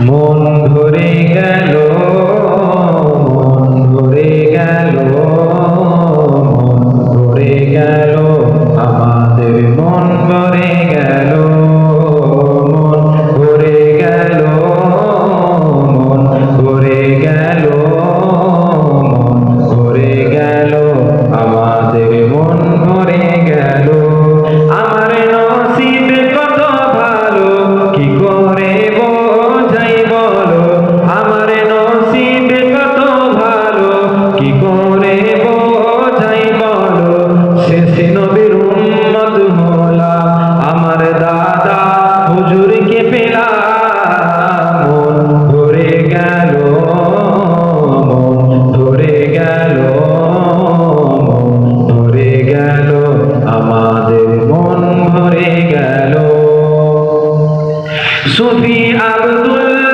মন ধরে গেল সুফি আব্দুল